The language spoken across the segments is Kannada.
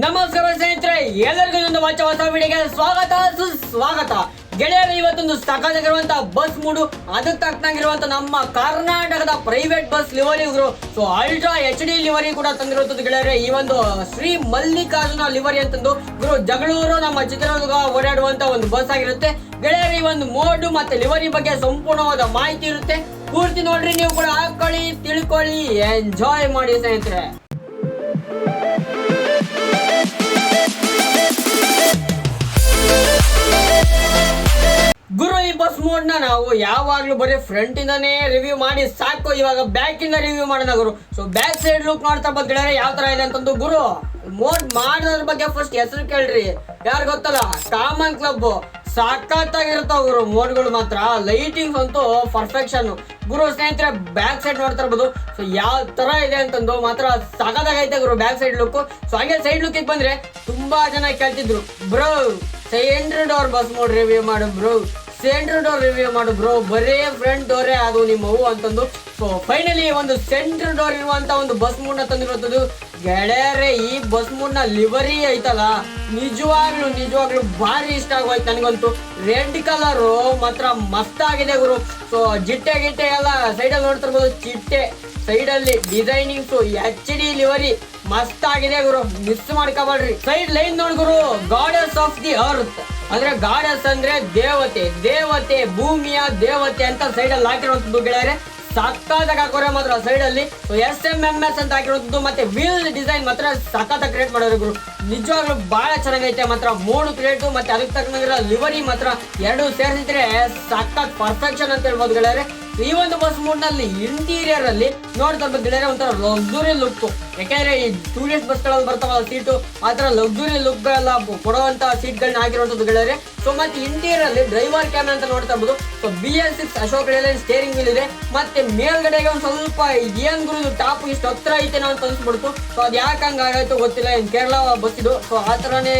ನಮಸ್ಕಾರ ಸ್ನೇಹಿತರೆ, ಎಲ್ಲರಿಗೂ ಒಂದು ಹೊಸ ಹೊಸ ವಿಡಿಯೋಗೆ ಸ್ವಾಗತ, ಸುಸ್ವಾಗತ. ಗೆಳೆಯರು ಇವತ್ತೊಂದು ಸಖತ್ತಾಗಿರುವಂತ ಬಸ್ ಮೂಡು, ಅದಕ್ಕೆ ತಕ್ಕನಾಗಿರುವಂತ ನಮ್ಮ ಕರ್ನಾಟಕದ ಪ್ರೈವೇಟ್ ಬಸ್ ಲಿವರಿ ಗುರು so ultra H D livery ಕೂಡ ತಂದಿರುವಂತದ್ದು ಗೆಳೆಯರೆ, ಈ ಒಂದು ಶ್ರೀ ಮಲ್ಲಿಕಾರ್ಜುನ ಲಿವರಿ ಅಂತಂದು ಗುರು ಜಗಳೂರು ನಮ್ಮ ಚಿತ್ರದುರ್ಗ ಓಡಾಡುವಂತ ಒಂದು ಬಸ್ ಆಗಿರುತ್ತೆ. ಗೆಳೆಯರು, ಈ ಒಂದು ಮೋಡು ಮತ್ತೆ ಲಿವರಿ ಬಗ್ಗೆ ಸಂಪೂರ್ಣವಾದ ಮಾಹಿತಿ ಇರುತ್ತೆ. ಪೂರ್ತಿ ನೋಡ್ರಿ, ನೀವು ಕೂಡ ಹಾಕೊಳ್ಳಿ ತಿಳ್ಕೊಳ್ಳಿ ಎಂಜಾಯ್ ಮಾಡಿ ಸ್ನೇಹಿತರೆ. ಗುರು ಈ ಬಸ್ ಮೋಡ್ನ ನಾವು ಯಾವಾಗಲೂ ಬರೀ ಫ್ರಂಟ್ ಇಂದನೇ ರಿವ್ಯೂ ಮಾಡಿ ಸಾಕು. ಇವಾಗ ಬ್ಯಾಕ್ ಇಂದ ರಿವ್ಯೂ ಮಾಡೋಣ ಗುರು. ಸೊ ಬ್ಯಾಕ್ ಸೈಡ್ ಲುಕ್ ಮಾಡ್ತಾ ಬಂದ್ರೆ ಯಾವ ತರ ಇದೆ ಅಂತಂದು ಗುರು ಮೋಡ್ ಮಾಡೋದ್ರ ಬಗ್ಗೆ ಫಸ್ಟ್ ಹೆಸರು ಕೇಳ್ರಿ. ಯಾರು ಗೊತ್ತಲ್ಲ? Common club. ಸಖತ್ತಾಗಿರ್ತಾವ ಗುರು ಮೋಡ್ಗಳು ಮಾತ್ರ. ಲೈಟಿಂಗ್ಸ್ ಅಂತೂ ಪರ್ಫೆಕ್ಷನ್ ಗುರು ಸ್ನೇಹಿತರೆ ಬ್ಯಾಕ್ ಸೈಡ್ ನೋಡ್ತಾ ಇರ್ಬೋದು. ಸೊ ಯಾವ ತರ ಇದೆ ಅಂತಂದು ಮಾತ್ರ ಸಖತ್ತಾಗೈತೆ ಗುರು ಬ್ಯಾಕ್ ಸೈಡ್ ಲುಕ್ ಸೊ ಹಾಗೆ ಸೈಡ್ ಲುಕ್ ಬಂದ್ರೆ ತುಂಬಾ ಜನ ಕೇಳ್ತಿದ್ರು, bro centre door bus mod review ಮಾಡು ಬ್ರೋ. ಸೆಂಟ್ರ್ ಡೋರ್ ರಿವ್ಯೂ ಮಾಡು ಬ್ರೋ ಬರೇ ಫ್ರಂಟ್ ಡೋರೇ ಅದು ನಿಮ್ಮವು ಅಂತಂದು. ಸೊ ಫೈನಲಿ ಒಂದು ಸೆಂಟ್ರ್ ಡೋರ್ ಇರುವಂತ ಒಂದು ಬಸ್ ಮೂಡ್ನ ನ ತಂದಿರುವಂತದ್ದು. ಗೆಳೆಯರೆ, ಈ ಬಸ್ ಮೂಡ್ನ ಲಿವರಿ ಐತಲ್ಲ? ನಿಜವಾಗ್ಲು ನಿಜವಾಗ್ಲು ಭಾರಿ ಇಷ್ಟ ಆಗೋಯ್ತು ನನಗಂತೂ. ರೆಡ್ ಕಲರ್ ಮಾತ್ರ ಮಸ್ತ್ ಆಗಿದೆ ಗುರು. ಸೊ ಜಿಟ್ಟೆ ಗಿಟ್ಟೆ ಎಲ್ಲ ಸೈಡಲ್ಲಿ ನೋಡ್ತಿರ್ಬೋದು. ಚಿಟ್ಟೆ ಸೈಡಲ್ಲಿ ಡಿಸೈನಿಂಗ್ಸ್ ಎಚ್ ಡಿ ಲಿವರಿ ಮಸ್ತ್ ಆಗಿದೆ ಗುರು. ಮಿಸ್ ಮಾಡ್ಕೋಬೇಡ್ರಿ. ಸೈಡ್ ಲೈನ್ ನೋಡ್ ಗುರು. ಗಾಡೆಸ್ ಆಫ್ ದಿ ಅರ್ತ್ ಅಂದ್ರೆ ಗಾಡಸ್ ಅಂದ್ರೆ ದೇವತೆ ದೇವತೆ ಭೂಮಿಯ ದೇವತೆ ಅಂತ ಸೈಡ್ ಅಲ್ಲಿ ಹಾಕಿರುವಂತದ್ದು ಗೆಳೆಯರೆ. ಸಖತ್ತಾಗಿ ಹಾಕೋರೆ ಮಾತ್ರ ಸೈಡ್ ಅಲ್ಲಿ ಎಸ್ ಎಂ ಎಂ ಎಸ್ ಅಂತ ಹಾಕಿರುವಂತದ್ದು ಮತ್ತೆ ವೀಲ್ ಡಿಸೈನ್ ಮಾತ್ರ ಸಖತ್ ಕ್ರಿಯೇಟ್ ಮಾಡೋರು ಗುರು ನಿಜವಾಗ್ಲೂ ಬಹಳ ಚೆನ್ನಾಗೈತೆ ಮಾತ್ರ. ಮೂರು ಕ್ರಿಯೇಟ್ ಮತ್ತೆ ಅದಕ್ಕೆ ತಕ್ಕನಾಗಿರೋ ಲಿವರಿ ಮಾತ್ರ ಎರಡು ಸೇರಿಸಿದ್ರೆ ಸಖತ್ ಪರ್ಫೆಕ್ಷನ್ ಅಂತ ಹೇಳ್ಬೋದು ಗೆಳೆಯರೆ. ಈ ಒಂದು ಬಸ್ ಮೂಡ್ನಲ್ಲಿ ಇಂಟೀರಿಯರ್ ಅಲ್ಲಿ ನೋಡ್ತಾ ಗೆಳೆಯರೆ ಒಂಥರ ಲಕ್ಸುರಿ ಲುಕ್ ಯಾಕೆಂದ್ರೆ ಈ ಟೂರಿಸ್ಟ್ ಬಸ್ಗಳಲ್ಲಿ ಬರ್ತಾವಲ್ಲ ಸೀಟು ಆ ತರ ಲಕ್ಸುರಿ ಲುಕ್ ಗಳೆಲ್ಲ ಕೊಡುವಂತ ಸೀಟ್ ಗಳನ್ನ ಹಾಕಿರುವಂತದ್ದು ಗೆಳೆಯರೆ. ಸೊ ಮತ್ತೆ ಇಂಟೀರಿಯರ್ ಅಲ್ಲಿ ಡ್ರೈವರ್ ಕ್ಯಾಮ್ರಾ ಅಂತ ನೋಡ್ತಾ ಇರ್ಬೋದು. So B L six Ashok Leyland steering wheel ಇದೆ. ಮತ್ತೆ ಮೇಲ್ಗಡೆಗೆ ಒಂದು ಸ್ವಲ್ಪ ಏನ್ ಗುರು ಟಾಪ್ ಇಷ್ಟು ಹತ್ರ ಐತೇನೋ ಅಂತ ಅನ್ಸ್ಬಿಡ್ತು ಸೊ ಅದ್ ಯಾಕೆ ಹಂಗ ಆಗಾಯ್ತು ಗೊತ್ತಿಲ್ಲ. ಇನ್ ಕೇರಳ ಬಸ್ ಇದು. ಸೊ ಆ ತರನೇ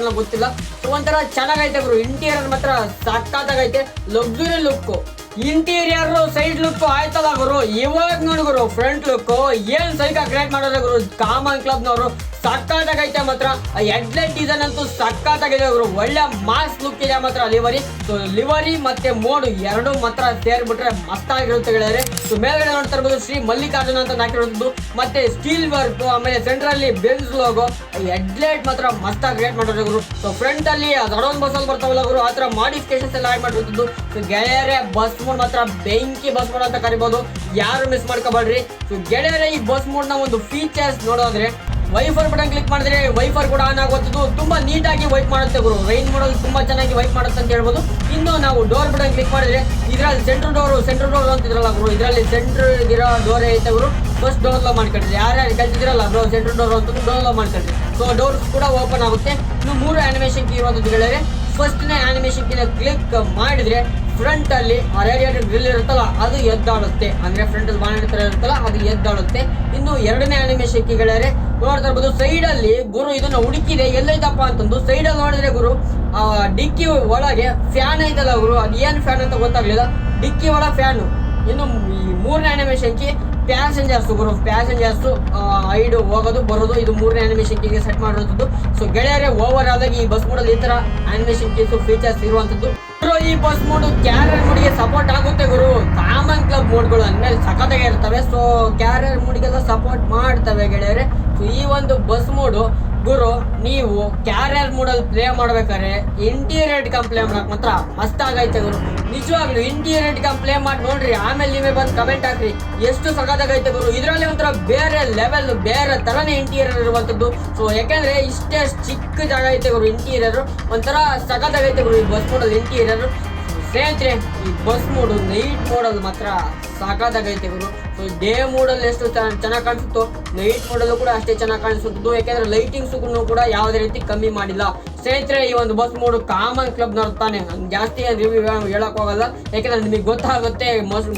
ಅನ್ನೋ ಗೊತ್ತಿಲ್ಲ. ಸೊ ಒಂಥರ ಚೆನ್ನಾಗೈತೆ ಗುರು. ಇಂಟೀರಿಯರ್ ಮಾತ್ರ ಸಾಕಾದಾಗೈತೆ luxury look interior side look ಆಯ್ತಲ್ಲ ಗುರು. ಇವಾಗ ನೋಡಿ ಗುರು ಫ್ರಂಟ್ ಲುಕ್ ಏನ್ ಸೈಕ ಕ್ರಿಯೇಟ್ ಮಾಡೋದ ಗುರು? ಕಾಮನ್ ಕ್ಲಬ್ ನವರು. ಸಕ್ಕತ್ತಾಗೈತೆ ಮಾತ್ರ. ಹೆಡ್ಲೈಟ್ ಡಿಸೈನ್ ಅಂತೂ ಸಕ್ಕಾದಾಗಿದೆ. ಗುರು ಒಳ್ಳೆ ಮಾಸ್ ಲುಕ್ ಇದೆ ಮಾತ್ರ ಲಿವರಿ ಸೊ ಲಿವರಿ ಮತ್ತೆ ಮೋಡ್ ಎರಡು ಮಾತ್ರ ಸೇರ್ಬಿಟ್ರೆ ಮಸ್ತಾಗಿರುತ್ತೆ ಗೆಳೆಯರೆ. ಸೊ ಮೇಲ್ಗಡೆ ನೋಡ್ತಾ ಇರ್ಬೋದು ಶ್ರೀ ಮಲ್ಲಿಕಾರ್ಜುನ ಅಂತ ಹಾಕಿರೋದು ಮತ್ತೆ ಸ್ಟೀಲ್ ವರ್ಕ್ ಆಮೇಲೆ ಸೆಂಟರ್ ಅಲ್ಲಿ ಬೆನ್ಸ್ ಲೋಗೋ ಹೆಡ್ಲೈಟ್ ಮಾತ್ರ ಮಸ್ತಾಗಿ ಕ್ರಿಯೇಟ್ ಮಾಡಿರೋ ಗುರು. ಸೊ ಫ್ರಂಟ್ ಅಲ್ಲಿ ಅದೊಂದು ಬಸ್ ಅಲ್ಲಿ ಬರ್ತಾವಲ್ಲ ಗುರು, ಆ ತರ ಮಾಡಿಫಿಕೇಶನ್ಸ್ ಎಲ್ಲ ಆಡ್ ಮಾಡಿರೋದು ಗೆಳೆಯರೆ ಬಸ್ ಮೋಡ್ ಮಾತ್ರ ಬೆಂಕಿ ಬಸ್ ಮೋಡ್ ಅಂತ ಕರಿಬಹುದು ಯಾರು ಮಿಸ್ ಮಾಡ್ಕೋಬೇಡ್ರಿ. ಸೊ ಗೆಳೆಯರೆ, ಈ ಬಸ್ ಮೋಡ್ನ ಒಂದು ಫೀಚರ್ಸ್ ನೋಡೋದ್ರೆ ವೈಫರ್ ಬಟನ್ ಕ್ಲಿಕ್ ಮಾಡಿದ್ರೆ ವೈಫರ್ ಕೂಡ ಆನ್ ಆಗುವಂಥದ್ದು. ತುಂಬ ನೀಟಾಗಿ ವೈಪ್ ಮಾಡುತ್ತೆ ಗುರು. ರೈನ್ ಮಾಡೋದು ತುಂಬ ಚೆನ್ನಾಗಿ ವೈಪ್ ಮಾಡುತ್ತೆ ಅಂತ ಹೇಳ್ಬೋದು. ಇನ್ನು ನಾವು ಡೋರ್ ಬಟನ್ ಕ್ಲಿಕ್ ಮಾಡಿದ್ರೆ ಇದರಲ್ಲಿ ಸೆಂಟ್ರ್ ಡೋರು ಸೆಂಟ್ರ್ ಡೋರ್ ಅಂತಿದ್ರಲ್ಲ ಗುರು. ಇದರಲ್ಲಿ ಸೆಂಟ್ರ್ ಇರೋ ಡೋರ್ ಐತೆ ಗುರು. ಫಸ್ಟ್ ಡೌನ್ಲೋಡ್ ಮಾಡ್ಕೊಂಡ್ರಿ ಯಾರ್ಯಾರು ಕಲ್ತಿದ್ರಲ್ಲ ಬ್ರೋ ಸೆಂಟ್ರ್ ಡೋರ್ ಅಂತ ಡೌನ್ಲೋಡ್ ಮಾಡ್ಕೊಂಡ್ರಿ ಸೊ ಡೋರ್ಸ್ ಕೂಡ ಓಪನ್ ಆಗುತ್ತೆ. ಇನ್ನು ಮೂರು ಆನಿಮೇಷನ್ ಕೀ ಇರುವಂಥದ್ದು ಗೆಳೆಯರೆ. ಫಸ್ಟ್ನೇ ಆನಿಮೇಷನ್ ಕ್ಲಿಕ್ ಮಾಡಿದ್ರೆ ಫ್ರಂಟ್ ಅಲ್ಲಿ ರೇಡಿಯೇಟರ್ ಗ್ರಿಲ್ ಇರುತ್ತಲ್ಲ, ಅದು ಎದ್ದಾಡುತ್ತೆ. ಅಂದ್ರೆ ಫ್ರಂಟ್ ಅಲ್ಲಿ ತರ ಇರುತ್ತಲ್ಲ, ಅದು ಎದ್ದಾಡುತ್ತೆ. ಇನ್ನು ಎರಡನೇ ಅನಿಮೇಷನ್ ಗೆಳೆಯರೆ, ನೋಡ್ತಾ ಇರ್ಬೋದು ಸೈಡ್ ಅಲ್ಲಿ ಗುರು ಇದನ್ನ ಹುಡುಕಿದೆ. ಎಲ್ಲೈತಪ್ಪ ಅಂತಂದು ಸೈಡ್ ಅಲ್ಲಿ ನೋಡಿದ್ರೆ ಗುರು, ಆ ಡಿಕ್ಕಿ ಒಳಗೆ ಫ್ಯಾನ್ ಐತಲ್ಲ ಗುರು, ಅದು ಏನ್ ಫ್ಯಾನ್ ಅಂತ ಗೊತ್ತಾಗ್ಲಿಲ್ಲ. ಡಿಕ್ಕಿ ಒಳ ಫ್ಯಾನು ಇನ್ನು ಈ ಮೂರನೇ ಅನಿಮೇಷನ್ ಕಿ ಪ್ಯಾಸೆಂಜರ್ಸ್ ಗುರು ಪ್ಯಾಸೆಂಜರ್ಸ್ ಐಡು ಹೋಗೋದು, ಬರೋದು, ಇದು ಮೂರನೇ ಅನಿಮೇಷನ್ ಕೀಗೆ ಸೆಟ್ ಮಾಡಿರೋದು. ಸೊ ಗೆಳೆಯರೇ ಓವರ್ ಆದಾಗ ಈ ಬಸ್ ಮೂಡಲ್ಲಿ ಈ ತರ ಅನಿಮೇಶನ್ ಕೀಸು ಫೀಚರ್ಸ್ ಇರುವಂಥದ್ದು ಗುರು ಈ ಬಸ್ ಮೋಡ್ ಕ್ಯಾರಿಯರ್ ಮೂಡಿಗೆ ಸಪೋರ್ಟ್ ಆಗುತ್ತೆ ಗುರು. ಕಾಮನ್ ಕ್ಲಬ್ ಮೋಡ್ಗಳು ಅಂದ್ಮೇಲೆ ಸಖತ್ತಾಗಿ ಇರ್ತವೆ. ಸೊ ಕ್ಯಾರಿಯರ್ ಮೂಡಿಗೆಲ್ಲ ಸಪೋರ್ಟ್ ಮಾಡ್ತವೆ ಗೆಳೆಯರೆ. ಸೊ ಈ ಒಂದು ಬಸ್ ಮೋಡು ಗುರು, ನೀವು ಕ್ಯಾರಿಯರ್ ಮೂಡಲ್ಲಿ ಪ್ಲೇ ಮಾಡ್ಬೇಕಾದ್ರೆ ಇಂಟೀರಿಯರ್ ಕಮ್ ಪ್ಲೇ ಮಾಡಕ್ ಮಾತ್ರ ಮಸ್ತ್ ಆಗೈತೆ ಗುರು. ನಿಜವಾಗ್ಲು ಇಂಟೀರಿಯರ್ ಪ್ಲೇ ಮಾಡಿ ನೋಡ್ರಿ, ಆಮೇಲೆ ನೀವೇ ಬಂದು ಕಮೆಂಟ್ ಹಾಕ್ರಿ. ಎಷ್ಟು ಸಖತ್ತಾಗೈತೆ ಗುರು. ಇದರಲ್ಲಿ ಒಂಥರ ಬೇರೆ ಲೆವೆಲ್ ಬೇರೆ ತರನೇ ಇಂಟೀರಿಯರ್ ಇರುವಂತದ್ದು ಸೊ ಯಾಕಂದ್ರೆ ಇಷ್ಟೇ ಚಿಕ್ಕ ಜಾಗ ಐತೆ ಗುರು ಇಂಟೀರಿಯರ್ ಒಂಥರ ಸಖತ್ತಾಗೈತೆ ಗುರು ಈ ಬಸ್ ಮೂಡಲ್ ಇಂಟೀರಿಯರ್ ಸ್ನೇಹಿತರೆ, ಈ ಬಸ್ ಮೂಡು ನೈಟ್ ಮೋಡಲ್ಲಿ ಮಾತ್ರ ಸಾಕಾದಾಗೈತೆ ಇವರು ಸೊ ಡೇ ಮೋಡಲ್ಲಿ ಎಷ್ಟು ಚೆನ್ನಾಗಿ ಕಾಣಿಸುತ್ತೋ ನೈಟ್ ಮೋಡಲ್ಲೂ ಕೂಡ ಅಷ್ಟೇ ಚೆನ್ನಾಗಿ ಕಾಣಿಸುತ್ತಿದ್ದು. ಯಾಕೆಂದ್ರೆ ಲೈಟಿಂಗ್ಸ್ ಕೂಡ ಯಾವುದೇ ರೀತಿ ಕಮ್ಮಿ ಮಾಡಿಲ್ಲ. ಸ್ನೇಹಿತರೆ, ಈ ಒಂದು ಬಸ್ ಮೋಡ್ ಕಾಮನ್ ಕ್ಲಬ್ ತಾನೆ. ಜಾಸ್ತಿ ರಿವ್ಯೂ ಹೇಳಕ್ ಹೋಗಲ್ಲ ಯಾಕಂದ್ರೆ ನಿಮಗೆ ಗೊತ್ತಾಗುತ್ತೆ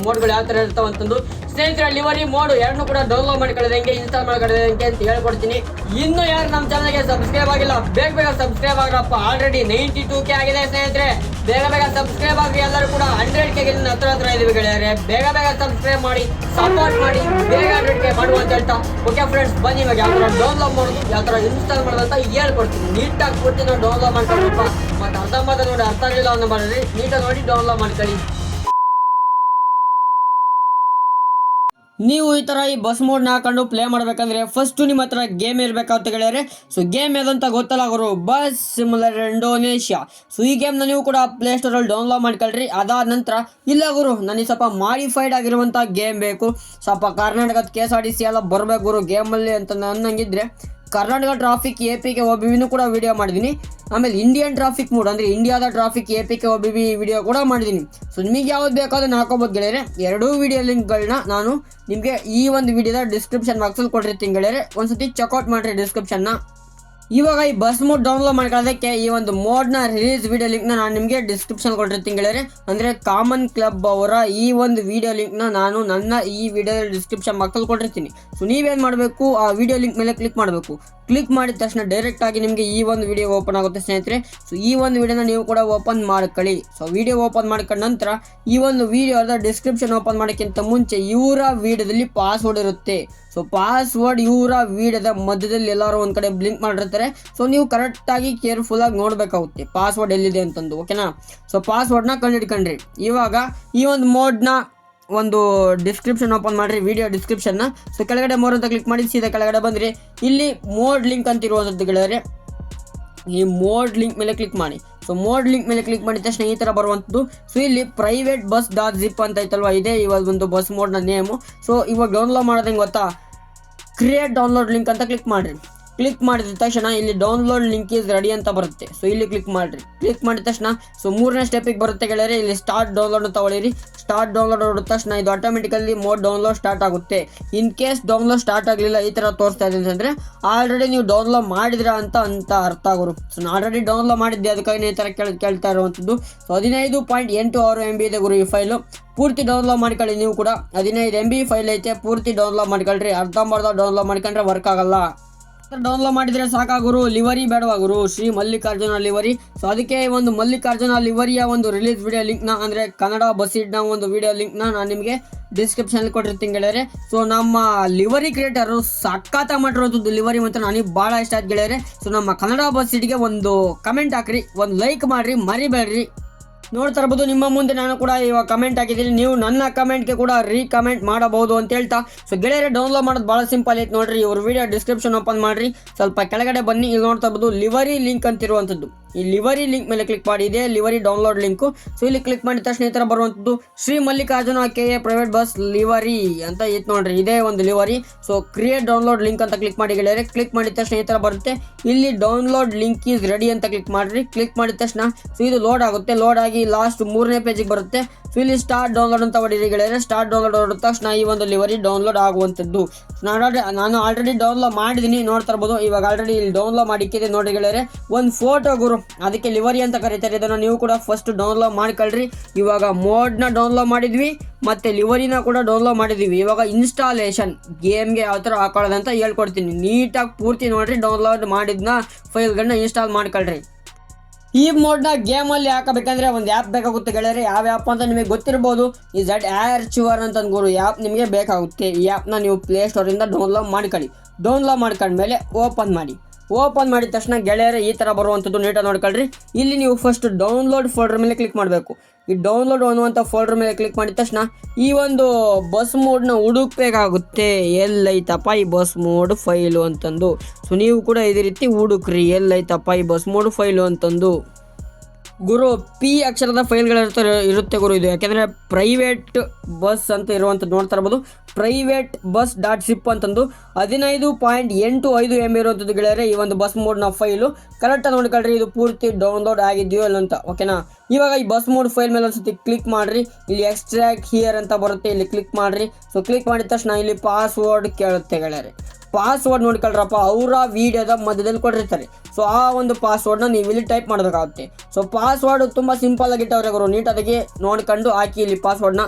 ಮೋಡ್ಗಳು ಯಾವ ಥರ ಇರ್ತಾವೆ ಅಂತಂದು. ಸ್ನೇಹಿತರೆ ಲಿವರಿ ಮೋಡ್ ಎರಡನ್ನೂ ಕೂಡ ಡೌನ್ಲೋಡ್ ಮಾಡ್ಕೊಳ್ಳೋದಂಗೆ ಇನ್ಸ್ಟಾಲ್ ಮಾಡ್ಕೊಳ್ಳೋದಂಗೆ ಅಂತ ಹೇಳ್ಕೊಡ್ತೀನಿ. ಇನ್ನು ಯಾರು ನಮ್ಮ ಚಾನಲ್ಗೆ ಸಬ್ಸ್ಕ್ರೈಬ್ ಆಗಿಲ್ಲ, ಬೇಗ ಬೇಗ ಸಬ್ಸ್ಕ್ರೈಬ್ ಆಗಪ್ಪ. ಆಲ್ರೆಡಿ ನೈಂಟಿ ಟೂ ಕೆ ಆಗಿದೆ ಸ್ನೇಹಿತರೆ. ಬೇಗ ಬೇಗ ಸಬ್ಸ್ಕ್ರೈಬ್ ಆಗಿ ಎಲ್ಲರೂ ಕೂಡ. ಹಂಡ್ರೆಡ್ಗೆ ಹತ್ರ ಹತ್ರ ಇದೀವಿ ಗೆಳೆಯರೆ. ಬೇಗ ಬೇಗ ಸಬ್ಸ್ಕ್ರೈಬ್ ಮಾಡಿ ಸಪೋರ್ಟ್ ಮಾಡಿ, ಬೇಗ ಹಂಡ್ರೆಡ್ ಕೆ ಮಾಡುವ ಅಂತ ಹೇಳ್ತಾ. ಓಕೆ ಫ್ರೆಂಡ್ಸ್ ಬನ್ನಿ ಇವಾಗ ಯಾವ ಥರ ಡೌನ್ಲೋಡ್ ಮಾಡೋದು ಯಾವ ಥರ ಇನ್ಸ್ಟಾಲ್ ಮಾಡೋದು ಅಂತ ಹೇಳ್ಕೊಡ್ತೀನಿ. ನೀಟಾಗಿ ಕೊಡ್ತೀನಿ ನಾವು ಡೌನ್ಲೋಡ್ ಮಾಡ್ಕೊಳ್ರಪ್ಪ ಮತ್ತೆ ಅರ್ಧಂಬರ್ಧ ನೋಡಿ ಅರ್ಥ ಆಗಲಿಲ್ಲ ಅಂತ ಮಾಡಿರಿ ನೀಟಾಗಿ ನೋಡಿ ಡೌನ್ಲೋಡ್ ಮಾಡ್ಕೊಳ್ಳಿ. ನೀವು ಈ ಥರ ಈ ಬಸ್ ಮೋಡ್ನ ಹಾಕೊಂಡು ಪ್ಲೇ ಮಾಡಬೇಕಂದ್ರೆ ಫಸ್ಟು ನಿಮ್ಮ ಹತ್ರ ಗೇಮ್ ಇರಬೇಕಂತ ಹೇಳಿದ್ರೆ ಸೊ ಗೇಮ್ ಯಾವ್ದಂತ ಗೊತ್ತಲ್ಲ ಅವರು ಬಸ್ ಸಿಮ್ಯುಲರ್ ಇಂಡೋನೇಷ್ಯಾ ಸೊ ಈ ಗೇಮ್ನ ನೀವು ಕೂಡ ಪ್ಲೇ ಸ್ಟೋರಲ್ಲಿ ಡೌನ್ಲೋಡ್ ಮಾಡ್ಕೊಳ್ರಿ. ಅದಾದ ನಂತರ, ಇಲ್ಲ ಗುರು, ನನಗೆ ಸ್ವಲ್ಪ ಮಾಡಿಫೈಡ್ ಆಗಿರುವಂಥ ಗೇಮ್ ಬೇಕು. ಸ್ವಲ್ಪ ಕರ್ನಾಟಕದ K S R T C ಎಲ್ಲ ಬರಬೇಕು ಗುರು ಗೇಮಲ್ಲಿ ಅಂತ ನನ್ನಂಗಿದ್ರೆ ಕರ್ನಾಟಕ ಟ್ರಾಫಿಕ್ ಎ ಪಿಗೆ ಒಬ್ಬಿನೂ ಕೂಡ ವಿಡಿಯೋ ಮಾಡಿದ್ದೀನಿ ಆಮೇಲೆ ಇಂಡಿಯನ್ ಟ್ರಾಫಿಕ್ ಮೂಡ್ ಅಂದರೆ ಇಂಡಿಯಾದ ಟ್ರಾಫಿಕ್ ಎ ಪಿಗೆ ವಿ ವಿಡಿಯೋ ಕೂಡ ಮಾಡಿದ್ದೀನಿ ಸೊ ನಿಮಗೆ ಯಾವ್ದು ಬೇಕಾದ್ರೆ ಹಾಕೋಬೋದು ಗೆಳೆಯರೆ. ಎರಡೂ ವಿಡಿಯೋ ಲಿಂಕ್ಗಳನ್ನ ನಾನು ನಿಮಗೆ ಈ ಒಂದು ವಿಡಿಯೋದ ಡಿಸ್ಕ್ರಿಪ್ಷನ್ ಬಾಕ್ಸಲ್ಲಿ ಕೊಟ್ಟಿರ್ತೀನಿ ಗೆಳೆಯರೆ. ಒಂದ್ಸತಿ ಚೆಕ್ಔಟ್ ಮಾಡಿರಿ ಡಿಸ್ಕ್ರಿಪ್ಷನ್ನ ಇವಾಗ ಈ ಬಸ್ ಮೋಡ್ ಡೌನ್ಲೋಡ್ ಮಾಡ್ಕೊಳ್ಳೋದಕ್ಕೆ ಈ ಒಂದು ಮೋಡ್ನ ರಿಲೀಸ್ ವಿಡಿಯೋ ಲಿಂಕ್ನ ನಾನು ನಿಮಗೆ ಡಿಸ್ಕ್ರಿಪ್ಷನ್ ಕೊಟ್ಟಿರ್ತೀನಿ ಗೆಳೆಯರೆ. ಅಂದರೆ ಕಾಮನ್ ಕ್ಲಬ್ ಅವರ ಈ ಒಂದು ವಿಡಿಯೋ ಲಿಂಕ್ನ ನಾನು ನನ್ನ ಈ ವಿಡಿಯೋ ಡಿಸ್ಕ್ರಿಪ್ಷನ್ ಬಾಕ್ಸಲ್ಲಿ ಕೊಟ್ಟಿರ್ತೀನಿ. ಸೊ ನೀವೇನು ಮಾಡಬೇಕು? ಆ ವಿಡಿಯೋ ಲಿಂಕ್ ಮೇಲೆ ಕ್ಲಿಕ್ ಮಾಡಬೇಕು. ಕ್ಲಿಕ್ ಮಾಡಿದ ತಕ್ಷಣ ಡೈರೆಕ್ಟ್ ಆಗಿ ನಿಮಗೆ ಈ ಒಂದು ವಿಡಿಯೋ ಓಪನ್ ಆಗುತ್ತೆ ಸ್ನೇಹಿತರೆ. ಸೊ ಈ ಒಂದು ವಿಡಿಯೋನ ನೀವು ಕೂಡ ಓಪನ್ ಮಾಡ್ಕೊಳ್ಳಿ. ಸೊ ವಿಡಿಯೋ ಓಪನ್ ಮಾಡ್ಕೊಂಡ ನಂತರ ಈ ಒಂದು ವಿಡಿಯೋದ ಡಿಸ್ಕ್ರಿಪ್ಷನ್ ಓಪನ್ ಮಾಡೋಕ್ಕಿಂತ ಮುಂಚೆ ಇವರ ವಿಡಿಯೋದಲ್ಲಿ ಪಾಸ್ವರ್ಡ್ ಇರುತ್ತೆ. ಸೊ ಪಾಸ್ವರ್ಡ್ ಇವರ ವಿಡಿಯೋದ ಮಧ್ಯದಲ್ಲಿ ಎಲ್ಲರೂ ಒಂದು ಕಡೆ ಬ್ಲಿಂಕ್ ಮಾಡಿರ್ತಾರೆ. ಸೊ ನೀವು ಕರೆಕ್ಟಾಗಿ ಕೇರ್ಫುಲ್ಲಾಗಿ ನೋಡಬೇಕಾಗುತ್ತೆ ಪಾಸ್ವರ್ಡ್ ಎಲ್ಲಿದೆ ಅಂತಂದು ಓಕೆನಾ ಸೊ ಪಾಸ್ವರ್ಡ್ನ ಕಂಡುಹಿಡ್ಕೊಂಡ್ರಿ ಇವಾಗ ಈ ಒಂದು ಮೋಡ್ನ ಒಂದು ಡಿಸ್ಕ್ರಿಪ್ಷನ್ ಓಪನ್ ಮಾಡಿರಿ ವಿಡಿಯೋ ಡಿಸ್ಕ್ರಿಪ್ಷನ್ನ ಸೊ ಕೆಳಗಡೆ ಮೋರ್ ಅಂತ ಕ್ಲಿಕ್ ಮಾಡಿ, ಸೀದಾ ಕೆಳಗಡೆ ಬಂದಿರಿ. ಇಲ್ಲಿ ಮೋಡ್ ಲಿಂಕ್ ಅಂತ ಇರುವಂಥದ್ದು ಗೆಳೆಯರೆ ಈ ಮೋಡ್ ಲಿಂಕ್ ಮೇಲೆ ಕ್ಲಿಕ್ ಮಾಡಿ. ಸೊ ಮೋಡ್ ಲಿಂಕ್ ಮೇಲೆ ಕ್ಲಿಕ್ ಮಾಡಿದ ತಕ್ಷಣ ಈ ಥರ ಬರುವಂಥದ್ದು. ಸೊ ಇಲ್ಲಿ ಪ್ರೈವೇಟ್ ಬಸ್ ಡಾಟ್ ಜಿಪ್ ಅಂತ ಐತಲ್ವಾ? ಇದೆ ಇವಾಗ ಒಂದು ಬಸ್ ಮೋಡ್ನ ನೇಮು ಸೊ ಇವಾಗ ಡೌನ್ಲೋಡ್ ಮಾಡೋದಂಗೆ ಗೊತ್ತಾ? ಕ್ರಿಯೇಟ್ ಡೌನ್ಲೋಡ್ ಲಿಂಕ್ ಅಂತ ಕ್ಲಿಕ್ ಮಾಡಿರಿ. ಕ್ಲಿಕ್ ಮಾಡಿದ ತಕ್ಷಣ ಇಲ್ಲಿ ಡೌನ್ಲೋಡ್ ಲಿಂಕ್ ಈಸ್ ರೆಡಿ ಅಂತ ಬರುತ್ತೆ. ಸೊ ಇಲ್ಲಿ ಕ್ಲಿಕ್ ಮಾಡಿರಿ. ಕ್ಲಿಕ್ ಮಾಡಿದ ತಕ್ಷಣ ಸೊ ಮೂರನೇ ಸ್ಟೆಪಿಗೆ ಬರುತ್ತೆ ಗೆಳೆಯರೆ, ಇಲ್ಲಿ ಸ್ಟಾರ್ಟ್ ಡೌನ್ಲೋಡ್ ತಗೊಳ್ಳಿರಿ ಸ್ಟಾರ್ಟ್ ಡೌನ್ಲೋಡ್ ಹೊಡೆದ ತಕ್ಷಣ ಇದು ಆಟೋಮೆಟಿಕಲಿ ಮೋಡ್ ಡೌನ್ಲೋಡ್ ಸ್ಟಾರ್ಟ್ ಆಗುತ್ತೆ. ಇನ್ ಕೇಸ್ ಡೌನ್ಲೋಡ್ ಸ್ಟಾರ್ಟ್ ಆಗಲಿಲ್ಲ, ಈ ಥರ ತೋರಿಸ್ತಾ ಇದೆ ಅಂತಂದರೆ ಆಲ್ರೆಡಿ ನೀವು ಡೌನ್ಲೋಡ್ ಮಾಡಿದಿರಾ ಅಂತ ಅಂತ ಅರ್ಥ ಆಗೋರು. ಸೊ ನಾನು ಆಲ್ರೆಡಿ ಡೌನ್ಲೋಡ್ ಮಾಡಿದ್ದೆ, ಅದಕ್ಕಾಗಿ ಈ ಥರ ಕೇಳಿ, ಕೇಳ್ತಾ ಇರುವಂಥದ್ದು ಸೊ ಹದಿನೈದು ಪಾಯಿಂಟ್ ಎಂಟು ಆರು ಎಂ ಬಿ ಇದೆ ಗುರು ಈ ಫೈಲು ಪೂರ್ತಿ ಡೌನ್ಲೋಡ್ ಮಾಡ್ಕೊಳ್ಳಿ ನೀವು ಕೂಡ. ಹದಿನೈದು ಎಂ ಬಿ ಫೈಲ್ ಐತೆ, ಪೂರ್ತಿ ಡೌನ್ಲೋಡ್ ಮಾಡ್ಕೊಳ್ರಿ. ಅರ್ಧಂಬರ್ಧ ಡೌನ್ಲೋಡ್ ಮಾಡ್ಕೊಂಡ್ರೆ ವರ್ಕ್ ಆಗಲ್ಲ. ಡೌನ್ಲೋಡ್ ಮಾಡಿದ್ರೆ ಸಾಕಾಗುರು ಲಿವರಿ ಬೇಡವಾಗುರು ಶ್ರೀ ಮಲ್ಲಿಕಾರ್ಜುನ ಲಿವರಿ. ಸೊ ಅದಕ್ಕೆ ಒಂದು ಮಲ್ಲಿಕಾರ್ಜುನ ಲಿವರಿಯ ಒಂದು ರಿಲೀಸ್ ವಿಡಿಯೋ ಲಿಂಕ್ನ ಅಂದರೆ ಕನ್ನಡ ಬಸ್ಸಿಡ್ನ ಒಂದು ವಿಡಿಯೋ ಲಿಂಕ್ನ ನಾನು ನಿಮಗೆ ಡಿಸ್ಕ್ರಿಪ್ಷನ್ ಕೊಟ್ಟಿರ್ತೀನಿ ಗೆಳೆಯರೆ. ಸೊ ನಮ್ಮ ಲಿವರಿ ಕ್ರಿಯೇಟರು ಸಖತ್ತ ಮಾಡಿರೋದು ಲಿವರಿ ಮತ್ತು ನನಗೆ ಭಾಳ ಇಷ್ಟ ಆಯ್ತು ಗೆಳೆಯರೆ. ಸೊ ನಮ್ಮ ಕನ್ನಡ ಬಸ್ ಬಸ್ಸಿಡ್ಗೆ ಒಂದು ಕಮೆಂಟ್ ಹಾಕ್ರಿ, ಒಂದು ಲೈಕ್ ಮಾಡಿರಿ, ಮರಿಬೇಡ್ರಿ. ನೋಡ್ತಾ ಇರ್ಬೋದು, ನಿಮ್ಮ ಮುಂದೆ ನಾನು ಕೂಡ ಇವಾಗ ಕಮೆಂಟ್ ಹಾಕಿದ್ದೀನಿ. ನೀವು ನನ್ನ ಕಮೆಂಟ್ಗೆ ಕೂಡ ರೀ ಕಮೆಂಟ್ ಮಾಡಬಹುದು ಅಂತ ಹೇಳ್ತಾ. ಸೊ ಗೆಳೆಯರೆ ಡೌನ್ಲೋಡ್ ಮಾಡೋದು ಭಾಳ ಸಿಂಪಲ್ ಐತೆ ನೋಡ್ರಿ. ಇವ್ರ ವಿಡಿಯೋ ಡಿಸ್ಕ್ರಿಪ್ಷನ್ ಓಪನ್ ಮಾಡ್ರಿ. ಸ್ವಲ್ಪ ಕೆಳಗಡೆ ಬನ್ನಿ. ಇಲ್ಲಿ ನೋಡ್ತಾ ಇರ್ಬೋದು ಲಿವರಿ ಲಿಂಕ್ ಅಂತಿರುವಂಥದ್ದು. ಈ ಲಿವರಿ ಲಿಂಕ್ ಮೇಲೆ ಕ್ಲಿಕ್ ಮಾಡಿ. ಇದೆ ಲಿವರಿ ಡೌನ್ಲೋಡ್ ಲಿಂಕು ಸೊ ಇಲ್ಲಿ ಕ್ಲಿಕ್ ಮಾಡಿದ ತಕ್ಷಣ ಈ ಥರ ಬರುವಂಥದ್ದು. Shri Mallikarjuna K A private bus livery ಅಂತ ಇತ್ತು ನೋಡ್ರಿ. ಇದೇ ಒಂದು livery so create download link ಅಂತ ಕ್ಲಿಕ್ ಮಾಡಿ ಗೆಳೆಯರೆ. ಕ್ಲಿಕ್ ಮಾಡಿದ ತಕ್ಷಣ ಈ ಥರ ಬರುತ್ತೆ. ಇಲ್ಲಿ ಡೌನ್ಲೋಡ್ ಲಿಂಕ್ ಈಸ್ ರೆಡಿ ಅಂತ ಕ್ಲಿಕ್ ಮಾಡಿರಿ. ಕ್ಲಿಕ್ ಮಾಡಿದ ತಕ್ಷಣ ಸೊ ಇದು ಲೋಡ್ ಆಗುತ್ತೆ. ಲೋಡ್ ಆಗಿ ಲಾಸ್ಟ್ ಮೂರನೇ ಪೇಜಿಗೆ ಬರುತ್ತೆ. ಸೊ ಇಲ್ಲಿ ಸ್ಟಾರ್ಟ್ ಡೌನ್ಲೋಡ್ ಅಂತ ಹೊಡಿರಿ ಗೆಳೆಯರೆ. ಸ್ಟಾರ್ಟ್ ಡೌನ್ಲೋಡ್ ಹೊಡೆದ ತಕ್ಷಣ ಈ ಒಂದು ಲಿವರಿ ಡೌನ್ಲೋಡ್ ಆಗುವಂಥದ್ದು. ನಾನು ನಾನು ಆಲ್ರೆಡಿ ಡೌನ್ಲೋಡ್ ಮಾಡಿದ್ದೀನಿ ನೋಡ್ತಾ ಇರ್ಬೋದು. ಇವಾಗ ಆಲ್ರೆಡಿ ಇಲ್ಲಿ ಡೌನ್ಲೋಡ್ ಮಾಡಿಕ್ಕಿದೆ ನೋಡಿ ಗೆಳೆಯರೆ. ಒಂದು ಫೋಟೋ ಗುರು. ಅದಕ್ಕೆ ಲಿವರಿ ಅಂತ ಕರೀತಾರೆ. ಇದನ್ನು ನೀವು ಕೂಡ ಫಸ್ಟ್ ಡೌನ್ಲೋಡ್ ಮಾಡ್ಕೊಳ್ರಿ. ಇವಾಗ ಮೋಡ್ನ ಡೌನ್ಲೋಡ್ ಮಾಡಿದ್ವಿ, ಮತ್ತೆ ಲಿವರಿನ ಕೂಡ ಡೌನ್ಲೋಡ್ ಮಾಡಿದ್ವಿ. ಇವಾಗ ಇನ್ಸ್ಟಾಲೇಷನ್ ಗೇಮ್ಗೆ ಯಾವ ಥರ ಹಾಕೊಳ್ಳೋದಂತ ಹೇಳ್ಕೊಡ್ತೀನಿ. ನೀಟಾಗಿ ಪೂರ್ತಿ ನೋಡಿರಿ ಡೌನ್ಲೋಡ್ ಮಾಡಿದ್ನ ಫೈಲ್ಗಳನ್ನ ಇನ್ಸ್ಟಾಲ್ ಮಾಡ್ಕೊಳ್ರಿ. ಈ ಮೋಡ್ನ ಗೇಮಲ್ಲಿ ಹಾಕಬೇಕಂದ್ರೆ ಒಂದು ಆ್ಯಪ್ ಬೇಕಾಗುತ್ತೆ ಗೆಳೆಯರೆ. ಯಾವ ಆ್ಯಪ್ ಅಂತ ನಿಮಗೆ ಗೊತ್ತಿರ್ಬೋದು. ಈ ಝಡ್ ಆರ್ ಚುವರ್ ಅಂತ ಗುರು ಈ ಆ್ಯಪ್ ನಿಮಗೆ ಬೇಕಾಗುತ್ತೆ. ಈ ಆ್ಯಪ್ನ ನೀವು ಪ್ಲೇ ಸ್ಟೋರಿಂದ ಡೌನ್ಲೋಡ್ ಮಾಡ್ಕೊಳ್ಳಿ. ಡೌನ್ಲೋಡ್ ಮಾಡ್ಕೊಂಡ್ಮೇಲೆ ಓಪನ್ ಮಾಡಿ. ಓಪನ್ ಮಾಡಿದ ತಕ್ಷಣ ಗೆಳೆಯರೆ, ಈ ಥರ ಬರುವಂಥದ್ದು ನೀಟಾಗಿ ನೋಡ್ಕೊಳ್ರಿ. ಇಲ್ಲಿ ನೀವು ಫಸ್ಟ್ ಡೌನ್ಲೋಡ್ ಫೋಲ್ಡರ್ ಮೇಲೆ ಕ್ಲಿಕ್ ಮಾಡಬೇಕು. ಈ ಡೌನ್ಲೋಡ್ ಅನ್ನುವಂಥ ಫೋಲ್ಡರ್ ಮೇಲೆ ಕ್ಲಿಕ್ ಮಾಡಿದ ತಕ್ಷಣ ಈ ಒಂದು ಬಸ್ ಮೋಡ್ನ ಹುಡುಕ್ಬೇಕಾಗುತ್ತೆ. ಎಲ್ಲೈತಪ್ಪ ಈ ಬಸ್ ಮೋಡ್ ಫೈಲು ಅಂತಂದು. ಸೊ ನೀವು ಕೂಡ ಇದೇ ರೀತಿ ಹುಡುಕ್ರಿ. ಎಲ್ಲೈತಪ್ಪ ಈ ಬಸ್ ಮೋಡ್ ಫೈಲು ಅಂತಂದು. ಗುರು, ಪಿ ಅಕ್ಷರದ ಫೈಲ್ಗಳು ಇರುತ್ತೆ ಗುರು ಇದು. ಯಾಕೆಂದರೆ ಪ್ರೈವೇಟ್ ಬಸ್ ಅಂತ ಇರುವಂಥದ್ದು ನೋಡ್ತಾ ಇರ್ಬೋದು. ಪ್ರೈವೇಟ್ ಬಸ್ ಡಾಟ್ ಸಿಪ್ ಅಂತಂದು ಹದಿನೈದು ಪಾಯಿಂಟ್ ಎಂಟು ಐದು ಎಂ ಇರುವಂಥದ್ದು ಗೆಳೆಯರೆ, ಈ ಒಂದು ಬಸ್ ಮೋಡ್ನ ಫೈಲು ಕರೆಕ್ಟಾಗಿ ನೋಡ್ಕೊಳ್ರಿ. ಇದು ಪೂರ್ತಿ ಡೌನ್ಲೋಡ್ ಆಗಿದೆಯೋ ಇಲ್ಲ ಅಂತ ಓಕೆನಾ ಇವಾಗ ಈ ಬಸ್ ಮೋಡ್ ಫೈಲ್ ಮೇಲೆ ಒಂದ್ಸತಿ ಕ್ಲಿಕ್ ಮಾಡಿರಿ. ಇಲ್ಲಿ ಎಕ್ಸ್ಟ್ರಾಕ್ಟ್ ಹಿಯರ್ ಅಂತ ಬರುತ್ತೆ, ಇಲ್ಲಿ ಕ್ಲಿಕ್ ಮಾಡಿರಿ. ಸೊ ಕ್ಲಿಕ್ ಮಾಡಿದ ತಕ್ಷಣ ಇಲ್ಲಿ ಪಾಸ್ವರ್ಡ್ ಕೇಳುತ್ತೆ ಗೆಳೆಯರೆ. ಪಾಸ್ವರ್ಡ್ ನೋಡ್ಕೊಳ್ರಪ್ಪ, ಅವರ ವಿಡಿಯೋದ ಮಧ್ಯದಲ್ಲಿ ಕೊಟ್ಟಿರ್ತಾರೆ. ಸೊ ಆ ಒಂದು ಪಾಸ್ವರ್ಡ್ನ ನೀವು ಇಲ್ಲಿ ಟೈಪ್ ಮಾಡಬೇಕಾಗುತ್ತೆ. ಸೊ ಪಾಸ್ವರ್ಡ್ ತುಂಬ ಸಿಂಪಲ್ ಆಗಿಟ್ಟವ್ರೆ ಗುರು. ನೀಟಾಗಿ ನೋಡ್ಕೊಂಡು ಹಾಕಿ ಇಲ್ಲಿ ಪಾಸ್ವರ್ಡ್ನ